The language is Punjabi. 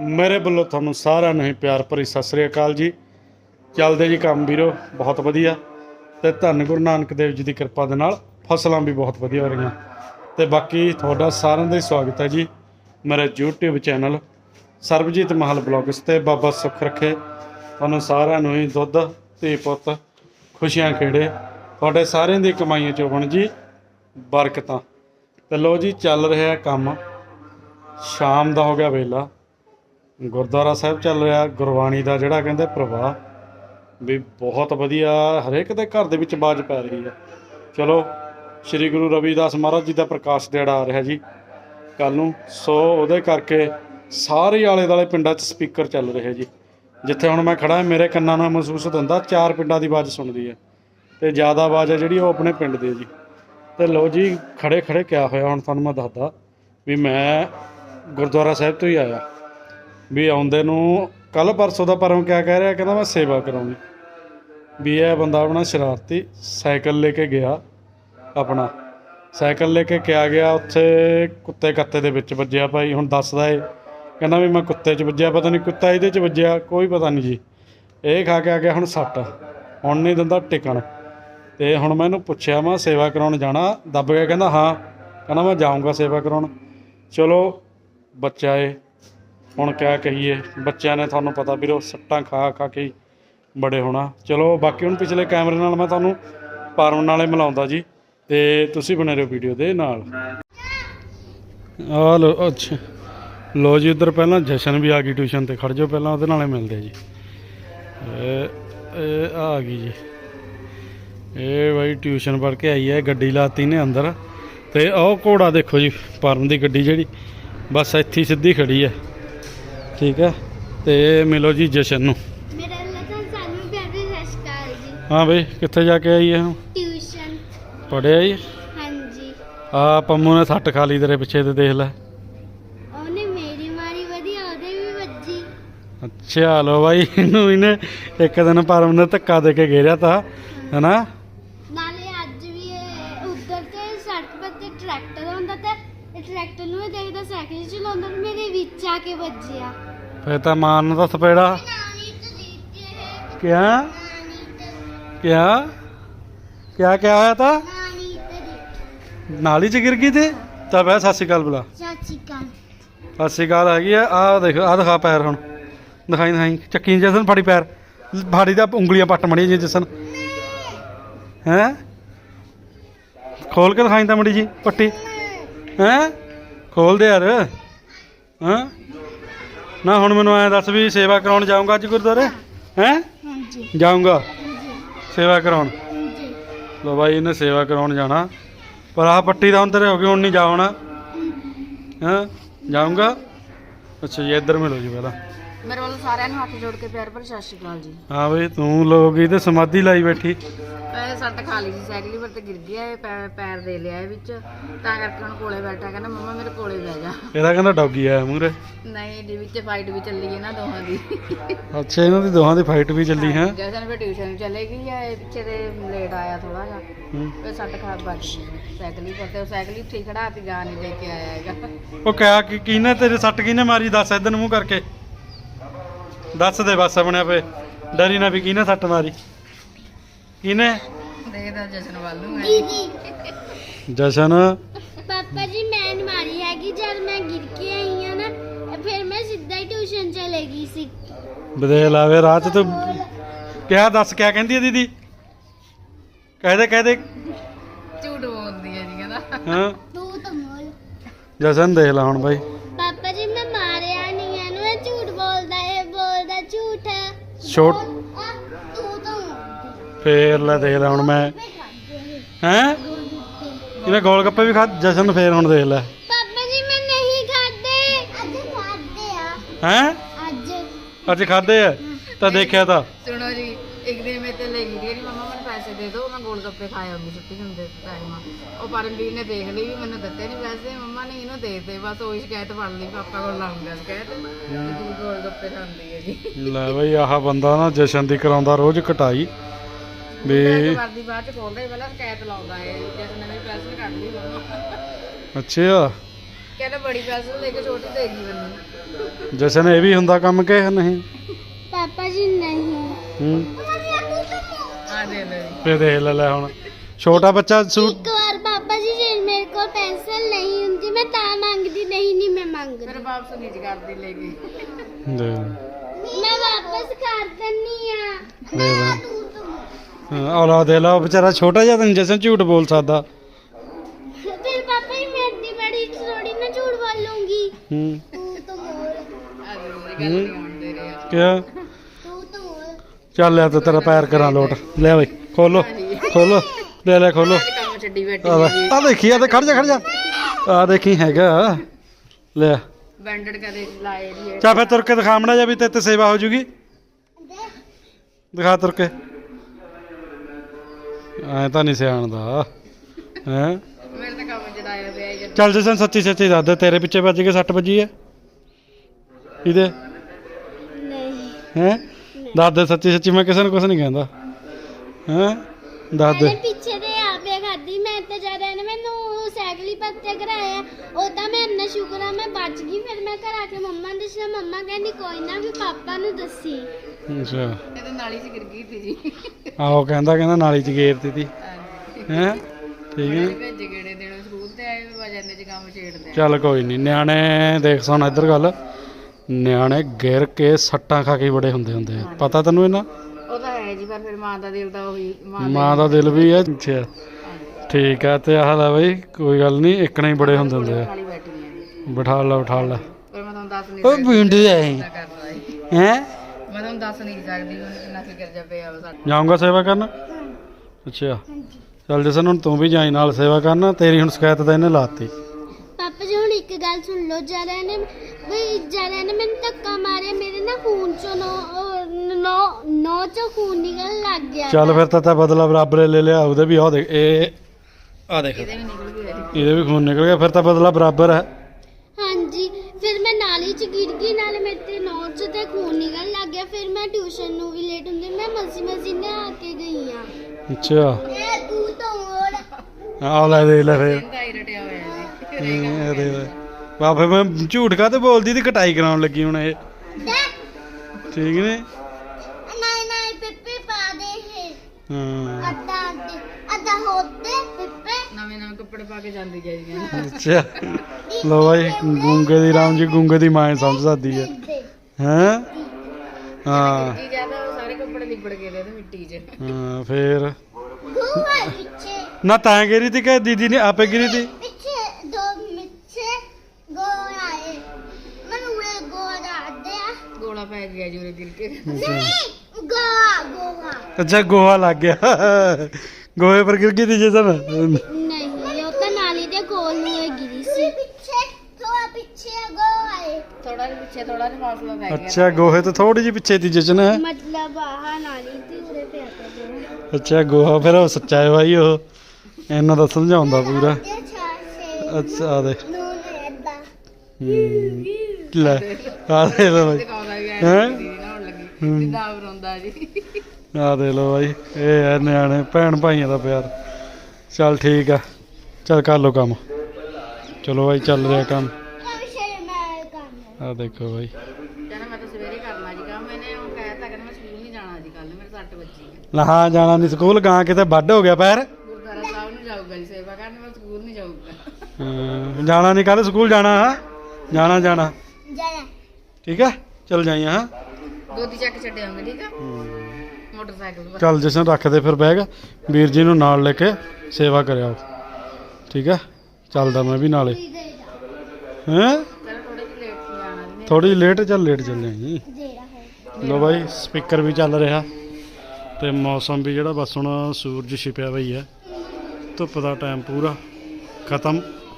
ਮੇਰੇ ਵੱਲੋਂ ਤੁਹਾਨੂੰ ਸਾਰਿਆਂ ਨੂੰ ਹੀ ਪਿਆਰ ਭਰੀ ਸਤਿ ਸ੍ਰੀ ਅਕਾਲ ਜੀ। ਚੱਲਦੇ ਜੀ ਕੰਮ ਵੀਰੋ, ਬਹੁਤ ਵਧੀਆ। ਤੇ ਧੰਨ ਗੁਰੂ ਨਾਨਕ ਦੇਵ ਜੀ ਦੀ ਕਿਰਪਾ ਦੇ ਨਾਲ ਫਸਲਾਂ ਵੀ ਬਹੁਤ ਵਧੀਆ ਹੋ ਰਹੀਆਂ। ਤੇ ਬਾਕੀ ਤੁਹਾਡਾ ਸਾਰਿਆਂ ਦਾ ਹੀ ਸਵਾਗਤ ਹੈ ਜੀ ਮੇਰੇ YouTube ਚੈਨਲ ਸਰਬਜੀਤ ਮਹਲ ਬਲੌਗਸ ਤੇ। ਬਾਬਾ ਸੁੱਖ ਰੱਖੇ। ਤੁਹਾਨੂੰ ਸਾਰਿਆਂ ਨੂੰ ਹੀ ਦੁੱਧ ਤੇ ਪੁੱਤ, ਖੁਸ਼ੀਆਂ ਖੇੜੇ। ਤੁਹਾਡੇ ਸਾਰਿਆਂ ਦੀ ਕਮਾਈਆਂ ਚੋਂ ਬਣ ਜੀ ਬਰਕਤਾਂ। ਤੇ ਲੋ ਜੀ, ਚੱਲ ਰਿਹਾ ਕੰਮ। ਸ਼ਾਮ ਦਾ ਹੋ ਗਿਆ ਵੇਲਾ। ਗੁਰਦੁਆਰਾ ਸਾਹਿਬ ਚੱਲ ਰਿਹਾ, ਗੁਰਬਾਣੀ ਦਾ ਜਿਹੜਾ ਕਹਿੰਦੇ ਪ੍ਰਵਾਹ, ਵੀ ਬਹੁਤ ਵਧੀਆ, ਹਰੇਕ ਦੇ ਘਰ ਦੇ ਵਿੱਚ ਬਾਜ ਪੈ ਰਹੀ ਹੈ। ਚਲੋ, ਸ੍ਰੀ ਗੁਰੂ ਰਵਿਦਾਸ ਮਹਾਰਾਜ ਜੀ ਦਾ ਪ੍ਰਕਾਸ਼ ਦਿਹਾੜਾ ਆ ਰਿਹਾ ਜੀ। ਕੱਲ ਨੂੰ, ਸੋ ਉਹਦੇ ਕਰਕੇ ਸਾਰੇ ਆਲੇ ਦਾਲੇ ਪਿੰਡਾਂ 'ਚ ਸਪੀਕਰ ਚੱਲ ਰਹੇ ਜੀ। ਜਿੱਥੇ ਹੁਣ ਮੈਂ ਖੜਾ ਮੇਰੇ ਕੰਨਾਂ ਨੂੰ ਮਹਿਸੂਸ ਹੁੰਦਾ, ਚਾਰ ਪਿੰਡਾਂ ਦੀ ਆਵਾਜ਼ ਸੁਣਦੀ ਹੈ। ਤੇ ਜ਼ਿਆਦਾ ਆਵਾਜ਼ ਹੈ ਜਿਹੜੀ ਉਹ ਆਪਣੇ ਪਿੰਡ ਦੀ ਜੀ। ਤੇ ਲੋ ਜੀ ਖੜੇ ਖੜੇ ਕਿਆ ਹੋਇਆ, ਹੁਣ ਤੁਹਾਨੂੰ ਮੈਂ ਦੱਸਦਾ ਵੀ ਮੈਂ ਗੁਰਦੁਆਰਾ ਸਾਹਿਬ ਤੋਂ ਹੀ ਆਇਆ। ਵੀ ਆਉਂਦੇ ਨੂੰ ਕੱਲ ਪਰਸੋਂ ਦਾ ਪਰਮ ਕਿਆ ਕਹਿ ਰਿਹਾ, ਕਹਿੰਦਾ ਮੈਂ ਸੇਵਾ ਕਰਾਉਣੀ ਵੀ ਇਹ ਬੰਦਾ ਆਪਣਾ ਸ਼ਰਾਰਤੀ ਸਾਈਕਲ ਲੈ ਕੇ ਗਿਆ ਆਪਣਾ। ਸਾਈਕਲ ਲੈ ਕੇ ਕਿਆ ਗਿਆ, ਉੱਥੇ ਕੁੱਤੇ ਕੱਤੇ ਦੇ ਵਿੱਚ ਵੱਜਿਆ ਭਾਈ, ਹੁਣ ਦੱਸਦਾ ਏ। ਕਹਿੰਦਾ ਵੀ ਮੈਂ ਕੁੱਤੇ 'ਚ ਵੱਜਿਆ, ਪਤਾ ਨਹੀਂ ਕੁੱਤਾ ਇਹਦੇ 'ਚ ਵੱਜਿਆ, ਕੋਈ ਪਤਾ ਨਹੀਂ ਜੀ। ਇਹ ਖਾ ਕੇ ਆ ਗਿਆ ਹੁਣ ਸੱਟ, ਹੁਣ ਨਹੀਂ ਦਿੰਦਾ ਟਿਕਣ। ਤੇ ਹੁਣ ਮੈਂ ਇਹਨੂੰ ਪੁੱਛਿਆ, ਮੈਂ ਸੇਵਾ ਕਰਾਉਣ ਜਾਣਾ? ਦੱਬ ਗਿਆ, ਕਹਿੰਦਾ ਹਾਂ। ਕਹਿੰਦਾ ਮੈਂ ਜਾਊਂਗਾ ਸੇਵਾ ਕਰਾਉਣ। ਚਲੋ, ਬੱਚਾ ਏ। ਹੁਣ ਕਿਆ ਕਹੀਏ, ਬੱਚਿਆਂ ਨੇ ਤੁਹਾਨੂੰ ਪਤਾ ਵੀਰੋ, ਸੱਟਾਂ ਖਾ ਖਾ ਕੇ ਬੜੇ ਹੋਣਾ। ਚਲੋ, ਬਾਕੀ ਹੁਣ ਪਿਛਲੇ ਕੈਮਰੇ ਨਾਲ ਮੈਂ ਤੁਹਾਨੂੰ ਪਰਮ ਨਾਲੇ ਮਿਲਾਉਂਦਾ ਜੀ, ਤੇ ਤੁਸੀਂ ਬਣੇ ਰਹੋ ਵੀਡੀਓ ਦੇ ਨਾਲ। ਆ ਲੋ ਅੱਛਾ। ਲੋ ਜੀ, ਉਧਰ ਪਹਿਲਾਂ ਜਸ਼ਨ ਵੀ ਆ ਗਈ ਟਿਊਸ਼ਨ ਤੇ, ਖੜ ਜਾਓ ਪਹਿਲਾਂ, ਉਹਦੇ ਨਾਲੇ ਮਿਲਦੇ ਜੀ। ਇਹ ਆ ਗਈ ਜੀ। ਇਹ ਬਾਈ ਟਿਊਸ਼ਨ ਪੜ੍ਹ ਕੇ ਆਈ ਹੈ, ਗੱਡੀ ਲਾਤੀ ਨੇ ਅੰਦਰ। ਤੇ ਉਹ ਘੋੜਾ ਦੇਖੋ ਜੀ ਪਰਮ ਦੀ ਗੱਡੀ ਜਿਹੜੀ, ਬਸ ਇੱਥੇ ਸਿੱਧੀ ਖੜੀ ਹੈ। ਠੀਕ ਹੈ। ਤੇ ਮਿਲੋ ਜੀ ਜਸ਼ਨ ਨੂੰ। ਮੇਰਾ ਲਸਨ ਸਾਨੂੰ ਪਿਆਰੇ ਸਸਕਾਰ ਜੀ। ਹਾਂ ਬਈ ਕਿੱਥੇ ਜਾ ਕੇ ਆਈ ਹੈ ਟਿਊਸ਼ਨ। ਪੜਿਆ ਜੀ? ਹਾਂਜੀ। ਆ ਪੰਮੂ ਨੇ ਸੱਟ ਖਾ ਲਈ ਤੇਰੇ ਪਿੱਛੇ ਤੇ ਦੇਖ ਲੈ। ਉਹਨੇ ਮੇਰੀ ਮਾਰੀ ਵਧੀਆ ਉਹਦੇ ਵੀ ਵੱਜੀ। ਅੱਛਾ ਲੋ ਬਾਈ ਇਹਨੂੰ ਇਹਨੇ ਇੱਕ ਦਿਨ ਪਰਮ ਨੇ ਧੱਕਾ ਦੇ ਕੇ ਘੇਰਿਆ ਤਾ ਹੈਨਾ? ਨਾਲੇ ਅੱਜ ਵੀ ਇਹ ਉੱਧਰ ਤੇ ਸੜਕ ਤੇ ਟਰੈਕਟਰ ਹੁੰਦਾ ਤੇ ਇਹ ਟਰੈਕਟਰ ਨੂੰ ਇਹ ਦੇਖਦਾ, ਸਾਈਕਲ ਚਲਾਉਂਦਾ ਤੇ ਮੇਰੇ ਵਿੱਚ ਆ ਕੇ ਵੱਜਿਆ। ਫੇਰ ਤਾਂ ਮਾਰਨ ਦਾ ਥਪੇੜਾ ਨਾਨੀ ਤੇ ਦਿੱਤੇ ਕਿਆ? ਨਾਨੀ ਤੇ ਕਿਆ? ਕਿਆ ਕਿਆ ਹੋਇਆ ਤਾ? ਨਾਨੀ ਤੇ ਦਿੱਤੇ ਨਾਲੀ ਚ ਗਿਰ ਗਈ ਤੇ? ਤਾਂ ਬੈ ਸਤਿ ਸ਼੍ਰੀ ਅਕਾਲ ਬੁਲਾ। ਚਾਚੀ ਕਾਲ ਸਤਿ ਸ਼੍ਰੀ ਅਕਾਲ ਹੈਗੀ ਆ ਆ ਦੇਖ ਆ ਦਿਖਾ ਪੈਰ ਹੁਣ। ਦਿਖਾਈ ਦਿਖਾਈ। ਚੱਕੀ ਜਸਨ ਫੜੀ ਪੈਰ। ਫਾੜੀ ਦਾ ਉਂਗਲੀਆਂ ਪੱਟ ਮੜੀ ਜੀ ਜਸਨ। ਹੈ? ਖੋਲ ਕੇ ਦਿਖਾਈ ਤਾਂ ਮੜੀ ਜੀ, ਪੱਟੀ। ਹੈ? ਖੋਲ ਦੇ ਯਾਰ। ਹਾਂ? ਨਾ ਹੁਣ ਮੈਨੂੰ ਐ ਦੱਸ ਵੀ ਸੇਵਾ ਕਰਾਉਣ ਜਾਊਂਗਾ ਅੱਜ ਗੁਰਦੁਆਰੇ? ਹੈ? ਹਾਂਜੀ। ਜਾਊਂਗਾ? ਸੇਵਾ ਕਰਾਉਣ? ਲੋ ਬਾਈ ਇਹਨੇ ਸੇਵਾ ਕਰਾਉਣ ਜਾਣਾ। ਪਰ ਆਹ ਪੱਟੀ ਦਾ ਤੇਰੇ ਹੋ ਗਈ ਹੁਣ ਨਹੀਂ ਜਾਵਣਾ। ਹਾਂ? ਜਾਊਂਗਾ? ਅੱਛਾ ਜੀ ਇੱਧਰ ਮਿਲੋ ਜੀ ਪਹਿਲਾਂ। ਮੇਰੇ ਵੱਲੋਂ ਸਾਰਿਆਂ ਨੂੰ ਹੱਥ ਜੋੜ ਕੇ ਪਿਆਰ ਭਰੀ ਸਤਿ ਸ਼੍ਰੀ ਅਕਾਲ ਜੀ। ਹਾਂ ਬਈ ਤੂੰ ਲੋਕ ਇਹਦੇ ਸਮਾਧੀ ਲਾਈ ਬੈਠੀ। ਮੈਂ ਸੱਟ ਖਾ ਲਈ ਸੀ ਸਾਈਕਲ ਪਰ ਤੇ ਗਿਰ ਗਿਆ ਇਹ ਪੈਰ ਪੈਰ ਦੇ ਲਿਆ ਇਹ ਵਿੱਚ। ਤਾਂ ਕਰਕੇ ਹੁਣ ਕੋਲੇ ਬੈਠਾ ਕਹਿੰਦਾ ਮੰਮਾ ਮੇਰੇ ਕੋਲੇ ਬਹਿ ਜਾ। ਇਹਦਾ ਕਹਿੰਦਾ ਡੌਗੀ ਆਇਆ ਮੂਰੇ ਨਹੀਂ ਦੀ ਵਿੱਚ ਫਾਈਟ ਵੀ ਚੱਲੀ ਹੈ ਨਾ ਦੋਹਾਂ ਦੀ। ਅੱਛਾ ਇਹਨਾਂ ਦੀ ਦੋਹਾਂ ਦੀ ਫਾਈਟ ਵੀ ਚੱਲੀ ਹੈ। ਜੈਸਨ ਫਿਰ ਟਿਊਸ਼ਨ ਚਲੇ ਗਈ ਹੈ ਇਹ ਪਿੱਛੇ ਤੇ ਲੇਟ ਆਇਆ ਥੋੜਾ ਜਿਹਾ। ਫਿਰ ਸੱਟ ਖਾ ਵੱਜ ਗਈ ਸਾਈਕਲ ਹੀ ਪਰ ਤੇ ਉਹ ਸਾਈਕਲ ਹੀ ਠੀਕ ਖੜਾ ਤੇ ਜਾ ਨਹੀਂ ਲੈ ਕੇ ਆਇਆ ਹੈਗਾ। ਉਹ ਕਿਆ ਕੀ ਕਿਹਨੇ ਤੇਰੇ ਸੱਟ ਕਿਹਨੇ ਮਾਰੀ ਦੱਸ ਇਧਰ ਨੂੰ ਮੂੰਹ ਕਰਕੇ। ਦੱਸ ਦੇ ਬਸ ਬਣਿਆ ਪਏ ਡਰੀ ਨਾ ਵੀ ਕਿਹਨੇ ਸੱਟ ਮਾਰੀ? ਕਿਹਨੇ? ਦੇਖਦਾ ਜਸ਼ਨ ਵੱਲ ਨੂੰ। ਮੈਂ। ਦੀਦੀ ਜਸ਼ਨ? ਪਾਪਾ ਜੀ ਮੈਂ ਨੀ ਮਾਰੀ ਹੈਗੀ। ਜਦ ਮੈਂ ਗਿਰ ਕੇ ਆਈ ਆ ਨਾ ਫਿਰ ਮੈਂ ਸਿੱਧਾ ਹੀ ਟਿਊਸ਼ਨ ਚਲੇ ਗਈ ਸੀ। ਬਦੇ ਲਾਵੇ ਰਾਹ ਚ ਤੂੰ ਕਿਆ ਦੱਸ ਕਿਆ ਕਹਿੰਦੀ ਹੈ ਦੀਦੀ? ਕਹਦੇ ਕਹਦੇ? ਝੂਠ ਬੋਲਦੀ ਹੈ ਜੀ ਕਹਿੰਦਾ। ਹਾਂ। ਤੂੰ ਤਾਂ ਮੋਲ ਜਸ਼ਨ ਦੇਖ ਲਾ ਹੁਣ ਬਾਈ। ਛੋਟ ਫੇਰ ਲੈ ਦੇਖ ਲੈ ਹੁਣ ਮੈਂ। ਹੈਂ? ਇਹਨੇ ਗੋਲ ਗੱਪੇ ਵੀ ਖਾ ਜਸ਼ਨ ਫੇਰ ਹੁਣ ਦੇਖ ਲੈ। ਪਾਪਾ ਜੀ ਮੈਂ ਨਹੀਂ ਖਾਦੇ ਅੱਜ ਖਾਦੇ ਆ। ਹੈਂ? ਅੱਜ। ਅੱਜ ਖਾਦੇ ਆ? ਤਾਂ ਦੇਖਿਆ ਤਾਂ। ਸੁਣੋ ਜੀ ਇੱਕ ਦਿਨ ਮੈਂ ਤੇ ਲੈ ਗਈ ਮੇਰੀ ਮੰਮਾ ਮੈਨੂੰ ਪੈਸੇ ਦੇ ਦਿਓ ਮੈਂ ਗੋਲ ਗੱਪੇ ਖਾਏ ਆਉਂਗੀ ਛੁੱਟੀ ਹੁੰਦੇ ਟਾਈਮ ਉਹ ਪਰਮਵੀਰ ਨੇ ਦੇਖ ਲਈ ਵੀ ਮੈਨੂੰ ਦਿੱਤੇ ਨਹੀਂ ਪੈਸੇ ਮੰਮਾ ਨੇ ਇਹਨੂੰ ਦੇ ਦਿੱਤੇ ਬਸ ਉਹੀ ਸ਼ਿਕਾਇਤ ਫੜ ਲਈ ਪਾਪਾ ਕੋਲ ਲਾਉਂਗਾ ਸ਼ਿਕਾਇਤ ਕਿ ਤੂੰ ਗੋਲ ਗੱਪੇ ਖਾਂਦੀ ਹੈ ਜੀ। ਲੈ ਬਈ ਆਹ ਬੰਦਾ ਨਾ ਜਸ਼ਨ ਦੀ ਕਰਾਉਂਦਾ ਰੋਜ਼ ਕਟਾਈ। ਵੀ ਵਰਦੀ ਬਾਅਦ ਚ ਖੋਲਦਾ ਹੀ ਪਹਿਲਾਂ ਸ਼ਿਕਾਇਤ ਲਾਉਂਦਾ ਹੈ ਜਦ ਨਵੇਂ ਪੈਸੇ ਕੱਢ ਲਈ ਮੰਮਾ। ਅੱਛਾ। ਕਹਿੰਦਾ ਬੜੀ ਪੈਸੇ ਲੈ ਕੇ ਛੋਟੀ ਦੇਗੀ ਮੈਨੂੰ। ਜਸ਼ਨ ਇਹ ਵੀ ਹੁੰਦਾ ਕੰਮ ਕਿ ਨਹੀਂ? ਪਾਪਾ ਜੀ ਨਹੀਂ। ਹੂੰ। ਦੇ ਲੈ ਫੇ ਦੇਖ ਲੈ ਲੈ ਹੁਣ। ਛੋਟਾ ਬੱਚਾ ਸੂਟ ਇੱਕ ਵਾਰ ਪਾਪਾ ਜੀ ਜੇ ਮੇਰੇ ਕੋਲ ਪੈਨਸਲ ਨਹੀਂ ਹੁੰਦੀ ਮੈਂ ਤਾਂ ਮੰਗਦੀ ਨਹੀਂ ਨਹੀਂ ਮੈਂ ਮੰਗਦੀ। ਮੇਰੇ ਵਾਪਸ ਨਹੀਂ ਕਰਦੀ ਲੈ ਗਈ ਦੇ। ਮੈਂ ਵਾਪਸ ਕਰ ਦਿੰਨੀ ਆ। ਦੇ ਹਾਂ ਔਲਾ ਦੇ ਲਾ ਉਹ ਵਿਚਾਰਾ ਛੋਟਾ ਜਿਹਾ ਤਾਂ ਜਸ਼ਨ ਝੂਠ ਬੋਲ ਸਕਦਾ। ਫਿਰ ਪਾਪਾ ਜੀ ਮੈਂ ਇੱਡੀ ਬੜੀ ਥੋੜੀ ਨਾ ਝੂਠ ਬੋਲੂੰਗੀ। ਹੂੰ। ਤੂੰ ਤਾਂ ਹੋਰ। ਆ ਦੇ ਮੇਰੀ ਗੱਲ ਨਹੀਂ ਆਉਂਦੇ ਰਿਹਾ ਕਿਆ? ਤੂੰ ਤਾਂ ਹੋਰ। ਚੱਲ ਤੇ ਤੇਰਾ ਪੈਰ ਕਰਾਂ ਲੋਟ। ਲੈ ਬਈ। ਖੋਲੋ ਖੋਲੋ ਲੈ ਲੈ ਖੋਲੋ। ਕੰਮ ਛੱਡੀ ਬੈਠੀ ਆ ਲੈ- ਆ ਦੇਖੀ ਆ ਤੇ ਖੜ ਜਾ ਖੜ ਜਾ। ਆ ਦੇਖੀ ਹੈਗਾ। ਲੈ। ਬੈਂਡਡ ਕਦੇ ਲਾਏ ਦੀ ਚਾ ਫੇ ਤੁਰ ਕੇ ਦਿਖਾ ਮੜਾ ਜਾ ਵੀ ਤੇ ਤੇ ਸੇਵਾ ਹੋ ਜੂਗੀ। ਦਿਖਾ ਤੁਰ ਕੇ। ਐ ਤਾਂ ਨਹੀਂ ਸਿਆਣਦਾ ਹੈ? ਮੇਰੇ ਤਾਂ ਕੰਮ ਜੜਾਇਆ ਪਿਆ ਜਦ। ਚੱਲ ਜਸਨ ਸੱਚੀ ਸੱਚੀ ਦੱਸ ਦੇ ਤੇਰੇ ਪਿੱਛੇ ਵੱਜ ਕੇ ਸੱਟ ਵੱਜੀ ਹੈ ਇਹਦੇ? ਨਹੀਂ। ਹੈ? ਦੱਸ ਦੇ ਸੱਚੀ ਸੱਚੀ ਮੈਂ ਕਿਸੇ ਨੂੰ ਕੁਝ ਨਹੀਂ ਕਹਿੰਦਾ। ਹੈ? ਦੱਸ ਦੇ। ਪਿੱਛੇ ਦੇ ਆਪੇ ਖਾਦੀ ਮੈਂ ਤੇ ਜਦ ਇਹਨੇ ਮੈਨੂੰ ਸਾਈਕਲ ਹੀ ਪੱਤੇ ਕਰਾਇਆ ਉਹ ਤਾਂ ਮੈਂ ਇੰਨਾ ਸ਼ੁਕਰ ਆ ਮੈਂ ਬਚ ਗਈ। ਫਿਰ ਮੈਂ ਘਰ ਆ ਕੇ ਮੰਮਾ ਨੂੰ ਦੱਸਿਆ ਮੰਮਾ ਕਹਿੰਦੀ ਕੋਈ ਨਾ ਵੀ ਪਾਪਾ ਨੂੰ ਦੱਸੀ। ਅੱਛਾ। ਇਹ ਤਾਂ ਨਾਲੀ 'ਚ ਗਿਰ ਗਈ ਸੀ ਜੀ। ਆਹੋ ਕਹਿੰਦਾ ਕਹਿੰਦਾ ਨਾਲੀ ਚ ਗੇਰਤੀ ਤੀ। ਹਾਂਜੀ। ਹੈ? ਠੀਕ ਹੈ। ਭੇਜੇ ਗੇੜੇ ਦੇਣੋਂ ਸਕੂਲ ਤੇ ਆਏ ਵਜਨ ਦੇ ਕੰਮ ਛੇੜਦੇ ਚੱਲ ਕੋਈ ਨਹੀਂ ਨਿਆਣੇ ਦੇਖ ਸੁਣ ਇੱਧਰ ਗੱਲ। ਨਿਆਣੇ ਗਿਰ ਕੇ ਸੱਟਾਂ ਖਾ ਕੇ ਬੜੇ ਹੁੰਦੇ ਹੁੰਦੇ ਆ। ਪਤਾ ਤੈਨੂੰ ਇਹਨਾਂ? ਹੈ ਜੀ ਪਰ ਫਿਰ ਮਾਂ ਦਾ ਦਿਲ ਤਾਂ ਉਹੀ ਮਾਂ ਮਾਂ ਦਾ ਦਿਲ ਵੀ ਹੈ ਅੱਛਾ ਠੀਕ ਆ ਤੇ ਆਹ ਲੈ ਬਈ ਕੋਈ ਗੱਲ ਨਹੀਂ ਇੱਕ ਹੀ ਬੜੇ ਹੁੰਦੇ ਹੁੰਦੇ ਆ। ਖਾਲੀ ਬੈਠੀਆਂ ਜੀ। ਬਿਠਾ ਲਾ ਬਿਠਾ ਲਾ। ਪਰ ਮੈਂ ਤੁਹਾਨੂੰ ਦੱਸ ਨਹੀਂ ਉਹ ਪਿੰਡ ਹੈ। ਸਕਦਾ ਕਰਦਾ ਹੈ। ਹੈ? ਮੈਂ ਤੁਹਾਨੂੰ ਦੱਸ ਨਹੀਂ ਸਕਦੀ ਉਹਨੂੰ ਕਿੰਨਾ ਫਿਕਰ ਜਾ ਪਿਆ ਵਾ ਸਾਡਾ। ਜਾਊਂਗਾ ਸੇਵਾ ਕਰਨ? ਅੱਛਾ। ਚੱਲ ਜਸਨ ਹੁਣ ਤੂੰ ਵੀ ਜਾਈ ਨਾਲ ਸੇਵਾ ਕਰਨ ਤੇਰੀ ਹੁਣ ਸ਼ਿਕਾਇਤ ਤਾਂ ਇਹਨੇ ਲਾਤੀ। ਪਾਪਾ ਜੀ ਹੁਣ ਇੱਕ ਗੱਲ ਸੁਣ ਲਓ ਜਦ ਇਹਨੇ ਵੀ ਜਦ ਇਹਨੇ ਮੈਨੂੰ ਧੱਕਾ ਮਾਰਿਆ ਮੇਰੇ ਨਾ ਖੂਨ ਚੋਂ ਨੋ ਉਹ ਨੋ ਨੋ ਚੋਂ ਖੂਨ ਨਿਕਲਣ ਲੱਗ ਗਿਆ ਚੱਲ ਫਿਰ ਤਾਂ ਤਾਂ ਬਦਲਾ ਬਰਾਬਰ ਲੈ ਲਿਆ ਉਹਦੇ ਵੀ ਆਹ ਦੇਖ ਇਹ ਆ ਦੇਖ। ਇਹਦੇ ਵੀ ਨਿਕਲ ਗਏ ਇਹਦੇ ਵੀ ਖੂਨ ਨਿਕਲ ਗਿਆ ਫਿਰ ਤਾਂ ਬਦਲਾ ਬਰਾਬਰ ਹੈ। ਹਾਂਜੀ ਫਿਰ ਮੈਂ ਨਾਲੀ ਚ ਗਿਰ ਗਈ ਨਾਲੇ ਮੇਰੇ ਤੇ ਨੋ ਚ ਤੇ ਖੂਨ ਨਿਕਲਣ ਲੱਗ ਗਿਆ ਫਿਰ ਮੈਂ ਟਿਊਸ਼ਨ ਨੂੰ ਵੀ ਲੇਟ ਹੁੰਦੀ ਮੈਂ ਮਸੀ ਮਸੀ ਨਹਾ ਕੇ ਗਈ ਆ ਅੱਛਾ। ਇਹ ਤੂੰ ਤਾਂ ਹੋਰ। ਆ ਲੈ ਦੇ ਲੈ ਫਿਰ। ਇਹਦਾ ਹੀ ਰਟਿਆ ਹੋਇਆ ਜੀ। ਇਹ ਦੇ ਲੈ ਬਾਪੇ ਮੈਂ ਝੂਠ ਕਾਤੇ ਬੋਲਦੀ ਦੀ ਕਟਾਈ ਕਰਾਉਣ ਲੱਗੀ ਹੁਣ ਇਹ। ਠੀਕ ਨੇ? ਕੱਪੜੇ ਪਾ ਕੇ ਜਾਂਦੀ ਜਾਈਆਂ ਅੱਛਾ। ਲੋ ਬਾਈ ਗੁੰਗੇ ਦੀ ਰਾਮ ਜੀ ਗੁੰਗੇ ਦੀ ਮਾਂ ਸਮਝ ਸਕਦੀ ਹੈ। ਦੇ ਹੈਂ। ਹਾਂ ਕੀ ਜ਼ਿਆਦਾ ਉਹ ਸਾਰੇ ਕੱਪੜੇ ਲਿਬੜ ਗਏ ਨੇ ਮਿੱਟੀ 'ਚ। ਹਾਂ ਫੇਰ? ਗੋਆ ਪਿੱਛੇ। ਨਾ ਤਾਂ ਗਿਰੀ ਤੀ ਕਿ ਦੀਦੀ ਨੇ ਆਪੇ ਗਿਰੀ ਤੀ? ਪਿੱਛੇ ਦੋ ਮਿੱਛੇ ਗੋਆ ਹੈ ਮੈਨੂੰ ਉਹ ਗੋਆ ਦਾ ਦਿਆ ਗੋਲਾ ਪੈ ਗਿਆ ਜੂਰੇ ਗਿਰ ਕੇ। ਨਹੀਂ ਗੋਆ ਗੋਆ ਅੱਛਾ ਗੋਹਾ ਲੱਗ ਗਿਆ। ਗੋਹੇ ਪਰ ਗਿਰ ਗਈ ਤੀ ਜਸਨ ਨਹੀਂ ਥੋੜਾ ਜਿਹਾ ਫਾਸਲਾ ਪੈ ਗਿਆ ਅੱਛਾ ਗੋਹੇ ਤੋਂ ਥੋੜੀ ਜਿਹੀ ਪਿੱਛੇ ਤੀ ਜਸਨ ਹੈ ਮਤਲਬ ਆਹ ਨਾਲੀ ਤੇ ਉਰੇ ਪਿਆ ਤਾ ਅੱਛਾ ਗੋਹਾ ਫਿਰ ਉਹ ਸੱਚਾ ਹੈ ਬਾਈ ਉਹ। ਇਹਨਾਂ ਦਾ ਸਮਝਾਉਂਦਾ ਪੂਰਾ। ਦੇ ਅੱਛਾ ਆ ਦੇ ਹੂੰ। ਲੈ ਆ ਦੇ ਲੋ ਬਾਈ। ਦਿਖਾਉਂਦਾ ਵੀ ਐ ਹੈਂ? ਦੀਦੀ ਨਾ ਹੋਣ ਲੱਗੀ। ਜਿੱਦਾਂ ਆਪ ਰੋਂਦਾ ਜੀ। ਆ ਦੇ ਲੋ ਬਾਈ ਇਹ ਹੈ ਨਿਆਣੇ ਭੈਣ ਭਾਈਆਂ ਦਾ ਪਿਆਰ। ਚੱਲ ਠੀਕ ਆ ਚੱਲ ਕਰ ਲੋ ਕੰਮ। ਚਲੋ ਬਾਈ ਚੱਲ ਰਿਹਾ ਕੰਮ। ਆ ਦੇਖੋ ਬਾਈ। ਕਹਿੰਦਾ ਮੈਂ ਤਾਂ ਸਵੇਰੇ ਕਰਨਾ ਜੀ ਕੰਮ ਇਹਨੇ ਉਹ ਕਹਿਤਾ ਕਹਿੰਦਾ ਮੈਂ ਸਕੂਲ ਨਹੀਂ ਜਾਣਾ ਜੀ ਕੱਲ ਮੇਰੇ 6 ਵਜੇ ਲਹਾ ਜਾਣਾ ਨਹੀਂ ਸਕੂਲ ਗਾਂ ਕਿਤੇ ਵੱਢ ਹੋ ਗਿਆ ਪੈਰ। ਗੁਰਦੁਆਰਾ ਸਾਹਿਬ ਨੂੰ ਜਾਊਗਾ ਜੀ ਸੇਵਾ ਕਰਨ ਮੈਂ ਸਕੂਲ ਨਹੀਂ ਜਾਊਗਾ। ਹਾਂ, ਜਾਣਾ ਨਹੀਂ ਕੱਲ ਸਕੂਲ ਜਾਣਾ ਹਾਂ? ਜਾਣਾ ਜਾਣਾ। ਜਾਣਾ। ਠੀਕ ਆ? ਚੱਲ ਜਾਈ ਹਾਂ? ਦੋਦੀ ਚੱਕ ਛੱਡੇ ਆਉਂਗੇ ਠੀਕ ਆ? ਮੋਟਰਸਾਈਕਲ ਤੇ ਚੱਲ ਜਸ਼ਨ ਰੱਖ ਦੇ ਫਿਰ ਬੈਗ ਵੀਰ ਜੀ ਨੂੰ ਨਾਲ ਲੈ ਕੇ ਸੇਵਾ ਕਰਿਆ ਠੀਕ ਆ? ਚੱਲਦਾ ਮੈਂ ਵੀ ਨਾਲੇ। ਹੈਂ? ਥੋੜੀ ਲੇਟ ਚੱਲ ਲੇਟ ਚੱਲੇ ਜੀ? ਲੋ ਬਾਈ ਸਪੀਕਰ ਵੀ ਚੱਲ ਰਿਹਾ ਤੇ ਮੌਸਮ ਵੀ ਜਿਹੜਾ ਬਸ ਹੁਣ ਸੂਰਜ ਛਿਪਿਆ ਹੋਈ ਹੈ। ਧੁੱਪ ਦਾ ਟਾਈਮ ਪੂਰਾ ਖਤਮ।